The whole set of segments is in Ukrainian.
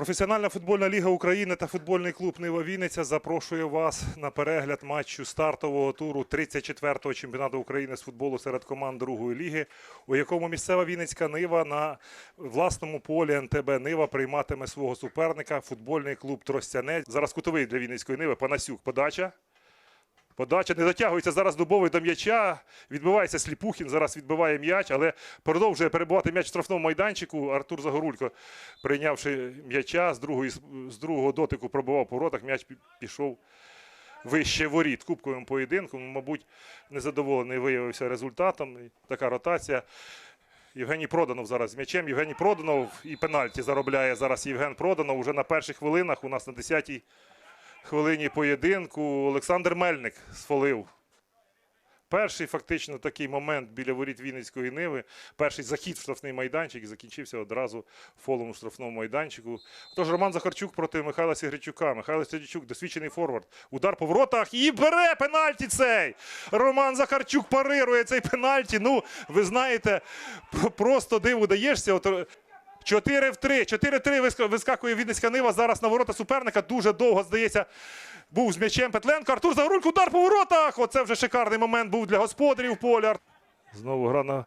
Професіональна футбольна ліга України та футбольний клуб Нива Вінниця запрошує вас на перегляд матчу стартового туру 34-го чемпіонату України з футболу серед команд другої ліги, у якому місцева Вінницька Нива на власному полі НТБ Нива прийматиме свого суперника футбольний клуб Тростянець. Зараз кутовий для Вінницької Ниви. Панасюк. Подача. Подача не затягується зараз дубовий до м'яча. Відбивається Сліпухін. Зараз відбиває м'яч, але продовжує перебувати м'яч в штрафному майданчику. Артур Загорулько, прийнявши м'яча з, другої, з другого дотику, пробивав по воротах. М'яч пішов вище воріт кубковим поєдинком. Мабуть, незадоволений виявився результатом. Така ротація. Євгеній Проданов зараз з м'ячем. Євгеній Проданов і пенальті заробляє зараз Євген Проданов. Уже на перших хвилинах у нас на 10-й хвилині поєдинку Олександр Мельник сфолив. Перший фактично такий момент біля воріт Вінницької Ниви. Перший захід в штрафний майданчик і закінчився одразу фолом у штрафному майданчику. Тож Роман Захарчук проти Михайла Сігричука. Михайло Сігричук, досвідчений форвард. Удар по воротах і бере пенальті цей. Роман Захарчук парирує цей пенальті. Ну, ви знаєте, просто диву даєшся. От, е, 4 в 3. 4-3 виска- вискакує Вінницька Нива зараз на ворота суперника. Дуже довго, здається, був з м'ячем Петленко. Артур Загорулько, удар по воротах. Оце вже шикарний момент був для господарів поля. Знову гра на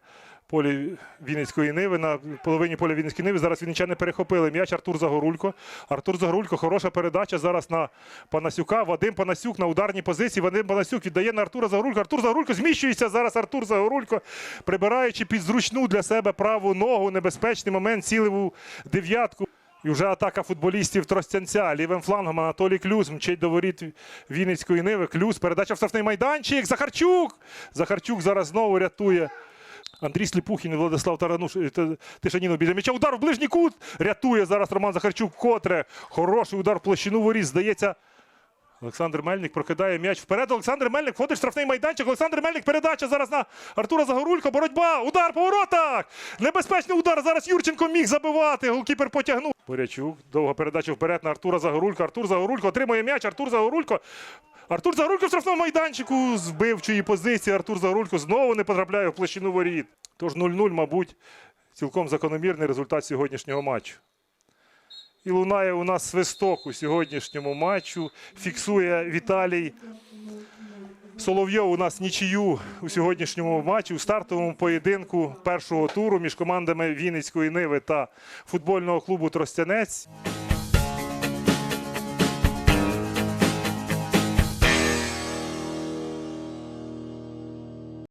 полі Вінницької Ниви, на половині поля Вінницької Ниви. Зараз вінничани перехопили м'яч Артур Загорулько. Артур Загорулько, хороша передача зараз на Панасюка. Вадим Панасюк на ударній позиції. Вадим Панасюк віддає на Артура Загорулько. Артур Загорулько зміщується зараз. Артур Загорулько, прибираючи під зручну для себе праву ногу. Небезпечний момент цілив у дев'ятку. І вже атака футболістів Тростянця. Лівим флангом Анатолій Клюс мчить до воріт Вінницької Ниви. Клюс, передача в штрафний майданчик. Захарчук. Захарчук зараз знову рятує. Андрій Сліпухін Владислав Тарануш е, Тишанінов біля м'яча. Удар в ближній кут. Рятує зараз Роман Захарчук Котре. Хороший удар в площину воріт. Здається, Олександр Мельник прокидає м'яч вперед. Олександр Мельник входить в штрафний майданчик. Олександр Мельник передача зараз на Артура Загорулько. Боротьба. Удар по воротах. Небезпечний удар. Зараз Юрченко міг забивати. Голкіпер потягнув. Борячук. Довга передача вперед на Артура Загорулько. Артур Загорулько отримує м'яч. Артур Загорулько. Артур Загорулько в штрафному майданчику з вбивчої позиції. Артур Загорулько знову не потрапляє в площину воріт. Тож 0-0, мабуть, цілком закономірний результат сьогоднішнього матчу. І лунає у нас свисток у сьогоднішньому матчу. Фіксує Віталій Соловйов у нас нічию у сьогоднішньому матчі у стартовому поєдинку першого туру між командами Вінницької Ниви та футбольного клубу Тростянець.